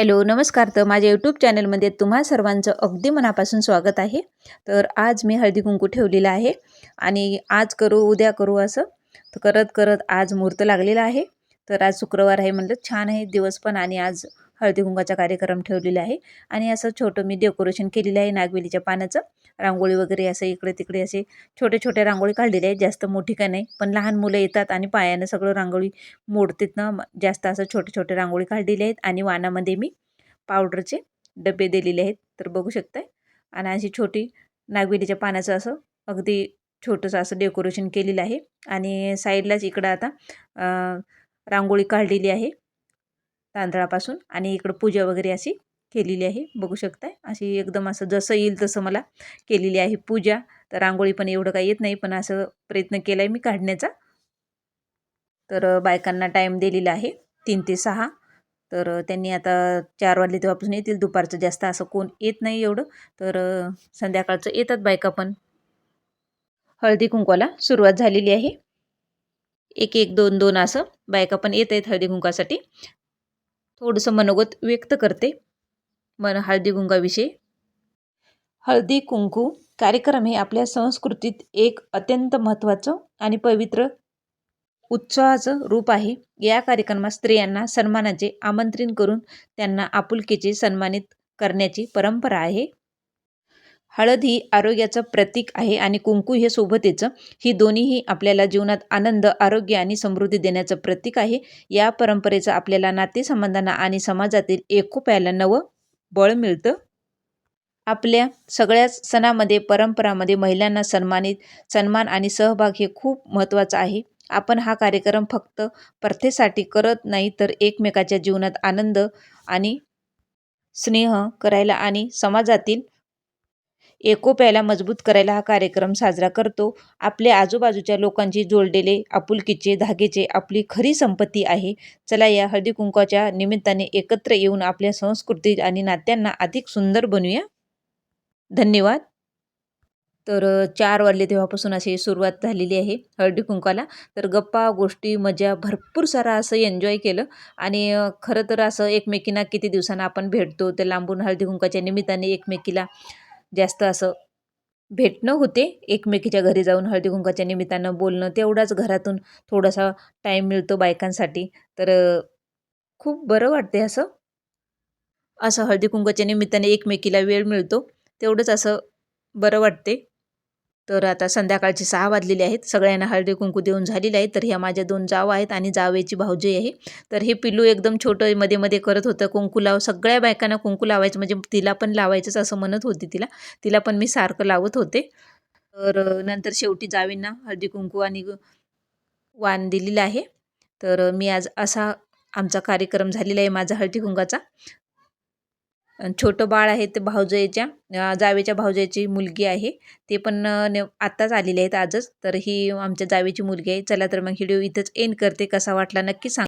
Hello नमस्कार. तर माझ्या यूट्यूब चॅनलमध्ये तुम्हा सर्वांचं अगदी मनापासून स्वागत आहे. तर आज मी हळदी कुंकू ठेवलेलं आहे आणि आज करू उद्या करू असं. तर करत करत आज मुहूर्त लागलेला आहे. तर आज शुक्रवार आहे म्हणलं छान आहे दिवस पण आणि आज हळदी कुंकाचा कार्यक्रम ठेवलेला आहे. आणि असं छोटं मी डेकोरेशन केलेलं आहे नागवेलीच्या पानाचं. रांगोळी वगैरे असं इकडे तिकडे असे छोटे छोटे रांगोळी काढलेले आहेत. जास्त मोठी का नाही. पण लहान मुलं येतात आणि पायानं सगळं रांगोळी मोडतात ना. जास्त असं छोटे छोटे रांगोळी काढलेले आहेत. आणि वानामध्ये मी पावडरचे डबे दिलेले आहेत. तर बघू शकताय. आणि अशी छोटी नागवेलीच्या पानाचं असं अगदी छोटंसं असं डेकोरेशन केलेलं आहे. आणि साईडलाच इकडं आता रांगोळी काढलेली आहे. तांदळापासून आणि इकडं पूजा वगैरे अशी केलेली आहे. बघू शकताय. अशी एकदम असं जसं येईल तसं मला केलेली आहे पूजा. तर रांगोळी पण एवढं काही येत नाही पण असं प्रयत्न केला आहे मी काढण्याचा. तर बायकांना टाईम दिलेला आहे तीन ते सहा. तर त्यांनी आता चार वाजले तेव्हापासून येतील. दुपारचं जास्त असं कोण येत नाही एवढं. तर संध्याकाळचं येतात बायका पण. हळदी कुंकवाला सुरुवात झालेली आहे. एक एक दोन दोन असं बायका पण येत आहेत हळदी कुंकासाठी थोडंसं मनोगत व्यक्त करते. मन हळदी कुंकाविषयी हळदी कुंकू कार्यक्रम हे आपल्या संस्कृतीत एक अत्यंत महत्त्वाचं आणि पवित्र उत्सवाचं रूप आहे. या कार्यक्रमात स्त्रियांना सन्मानाचे आमंत्रण करून त्यांना आपुलकीचे सन्मानित करण्याची परंपरा आहे. हळद ही आरोग्याचं प्रतीक आहे आणि कुंकू हे सोबतीचं ही दोन्हीही आपल्याला जीवनात आनंद आरोग्य आणि समृद्धी देण्याचं प्रतीक आहे. या परंपरेचं आपल्याला नातेसंबंधांना आणि समाजातील एकोप्याला नवं बळ मिळतं. आपल्या सगळ्याच सणामध्ये परंपरामध्ये महिलांना सन्मानित सन्मान आणि सहभाग हे खूप महत्त्वाचं आहे. आपण हा कार्यक्रम फक्त प्रथेसाठी करत नाही तर एकमेकाच्या जीवनात आनंद आणि स्नेह करायला आणि समाजातील एकोप्याला मजबूत करायला हा कार्यक्रम साजरा करतो. आपल्या आजूबाजूच्या लोकांची जोडलेले आपुलकीचे धागेचे आपली खरी संपत्ती आहे. चला या हळदी कुंकवाच्या निमित्ताने एकत्र येऊन आपल्या संस्कृती आणि नात्यांना अधिक सुंदर बनवूया. धन्यवाद. तर चार वाजले तेव्हापासून अशी सुरुवात झालेली आहे हळदी कुंकाला तर गप्पा गोष्टी मजा भरपूर सारा असं एन्जॉय केलं. आणि खरं तर असं एकमेकींना किती दिवसांना आपण भेटतो तर लांबून हळदी कुंकाच्या निमित्ताने एकमेकीला जास्त असं भेटणं होते एकमेकीच्या घरी जाऊन हळदी कुंकाच्या निमित्तानं बोलणं तेवढाच घरातून थोडासा टाईम मिळतो बायकांसाठी. तर खूप बरं वाटते असं. असं हळदी कुंकाच्या निमित्ताने एकमेकीला वेळ मिळतो तेवढंच असं बरं वाटते तर आता संध्याकाळची सहा वाजलेली आहेत. सगळ्यांना हळदी कुंकू देऊन झालेली आहे. तर ह्या माझ्या दोन जाव आहेत आणि जावेची भाऊजी आहे. तर हे पिल्लू एकदम छोटं मध्ये मध्ये करत होतं. कुंकू लाव सगळ्या बायकांना कुंकू लावायचं म्हणजे तिला पण लावायचंच असं म्हणत होती तिला. तिला पण मी सारखं लावत होते. तर नंतर शेवटी जावींना हळदी कुंकू आणि वाण दिलेलं आहे. तर मी आज असा आमचा कार्यक्रम झालेला आहे माझा हळदी कुंकाचा. छोटं बाळ आहे ते भाऊजाईच्या जावेच्या भाऊजाईची मुलगी आहे. ते पण न आत्ताच आलेले आहेत आजच. तर ही आमच्या जावेची मुलगी आहे. चला तर मग व्हिडिओ इथंच एंड करते. कसा वाटला नक्की सांग.